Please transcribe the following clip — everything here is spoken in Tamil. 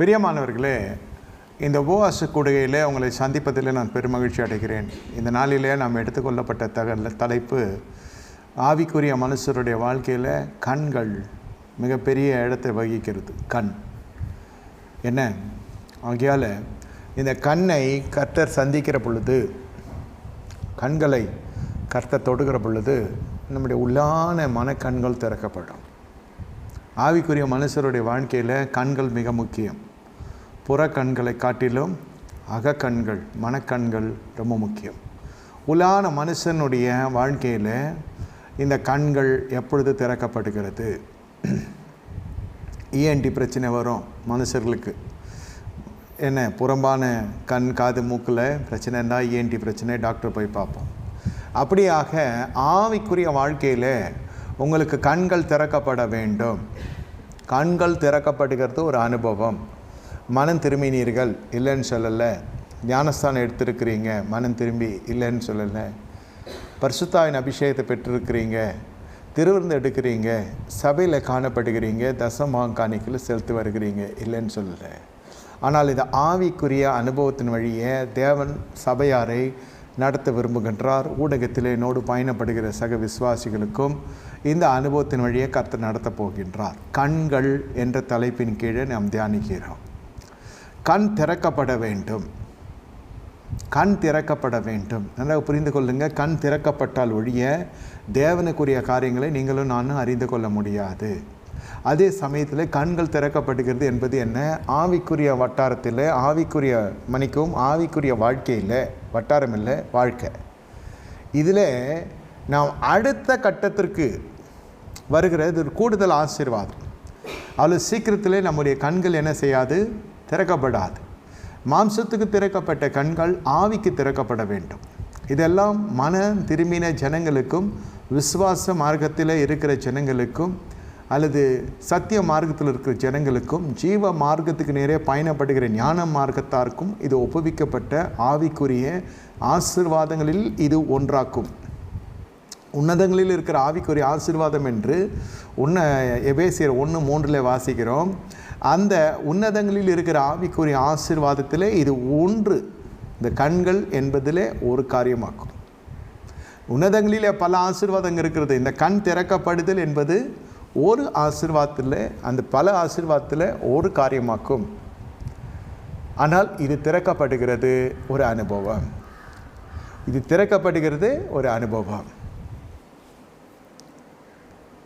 பிரியமானவர்களே இந்த உபவாச கூடுகையில் உங்களை சந்திப்பதில் நான் பெருமகிழ்ச்சி அடைகிறேன். இந்த நாளிலே நாம் எடுத்துக்கொள்ளப்பட்ட தகவல் தலைப்பு ஆவிக்குரிய மனுஷருடைய வாழ்க்கையில் கண்கள் மிகப்பெரிய இடத்தை வகிக்கிறது. கண். என்ன? ஆகையால் இந்த கண்ணை கர்த்தர் சந்திக்கிற பொழுது கண்களை கர்த்தர் தொடுகிற பொழுது நம்முடைய உள்ளான மனக்கண்கள் திறக்கப்படும். ஆவிக்குரிய மனுஷருடைய வாழ்க்கையில் கண்கள் மிக முக்கியம். புற கண்களை காட்டிலும் அகக்கண்கள் மனக்கண்கள் ரொம்ப முக்கியம். உள்ளான மனுஷனுடைய வாழ்க்கையில் இந்த கண்கள் எப்பொழுது திறக்கப்படுகிறது? இஎன்டி பிரச்சனை வரும் மனுஷர்களுக்கு. என்ன புறம்பான கண் காது மூக்கில் பிரச்சனை இருந்தால் இஎன்டி பிரச்சனை டாக்டர் போய் பார்ப்போம். அப்படியாக ஆவிக்குரிய வாழ்க்கையில் உங்களுக்கு கண்கள் திறக்கப்பட வேண்டும். கண்கள் திறக்கப்படுகிறது ஒரு அனுபவம். மனம் திரும்பினீர்கள் இல்லைன்னு சொல்லலை. ஞானஸ்தானம் எடுத்திருக்கிறீங்க மனம் திரும்பி இல்லைன்னு சொல்லலை. பரிசுத்தாவின் அபிஷேகத்தை பெற்றிருக்கிறீங்க திருவிருந்து எடுக்கிறீங்க சபையில் காணப்படுகிறீங்க தசமாக காணிக்கையில் செலுத்தி வருகிறீங்க இல்லைன்னு சொல்லலை. ஆனால் இது ஆவிக்குரிய அனுபவத்தின் வழியே தேவன் சபையாரை நடத்த விரும்புகின்றார். ஊடகத்தில் என்னோடு பயணப்படுகிற சக விசுவாசிகளுக்கும் இந்த அனுபவத்தின் வழியே கர்த்தர் நடத்தப் போகின்றார். கண்கள் என்ற தலைப்பின் கீழே நாம் தியானிக்கிறோம். கண் திறக்கப்பட வேண்டும். கண் திறக்கப்பட வேண்டும். நன்றாக புரிந்து கொள்ளுங்கள் கண் திறக்கப்பட்டால் ஒழிய தேவனுக்குரிய காரியங்களை நீங்களும் நானும் அறிந்து கொள்ள முடியாது. அதே சமயத்தில் கண்கள் திறக்கப்படுகிறது என்பது என்ன? ஆவிக்குரிய வட்டாரத்தில் ஆவிக்குரிய மணிக்கும் ஆவிக்குரிய வாழ்க்கையில் வட்டாரம் இல்லை வாழ்க்கை. இதில் நாம் அடுத்த கட்டத்திற்கு வருகிறது ஒரு கூடுதல் ஆசீர்வாதம். அவ்வளோ சீக்கிரத்திலே நம்முடைய கண்கள் என்ன செய்யாது? திறக்கப்படாது. மாம்சத்துக்கு திறக்கப்பட்ட கண்கள் ஆவிக்கு திறக்கப்பட வேண்டும். இதெல்லாம் மன திரும்பின ஜனங்களுக்கும் விசுவாச மார்க்கத்தில் இருக்கிற ஜனங்களுக்கும் அல்லது சத்திய மார்க்கத்தில் இருக்கிற ஜனங்களுக்கும் ஜீவ மார்க்கத்துக்கு நேரே பயணப்படுகிற ஞான மார்க்கத்தாருக்கும் இது ஒப்புவிக்கப்பட்ட ஆவிக்குரிய ஆசிர்வாதங்களில் இது ஒன்றாக்கும். உன்னதங்களில் இருக்கிற ஆவிக்குரிய ஆசீர்வாதம் என்று உன்ன எபேசியர் ஒன்று மூன்றில் வாசிக்கிறோம். அந்த உன்னதங்களில் இருக்கிற ஆவிக்குரிய ஆசீர்வாதத்தில் இது ஒன்று. இந்த கண்கள் என்பதிலே ஒரு காரியமாக்கும். உன்னதங்களிலே பல ஆசீர்வாதங்கள் இருக்கிறது. இந்த கண் திறக்கப்படுதல் என்பது ஒரு ஆசிர்வாதத்தில் அந்த பல ஆசிர்வாதத்தில் ஒரு காரியமாக்கும். ஆனால் இது திறக்கப்படுகிறது ஒரு அனுபவம். இது திறக்கப்படுகிறது ஒரு அனுபவம்.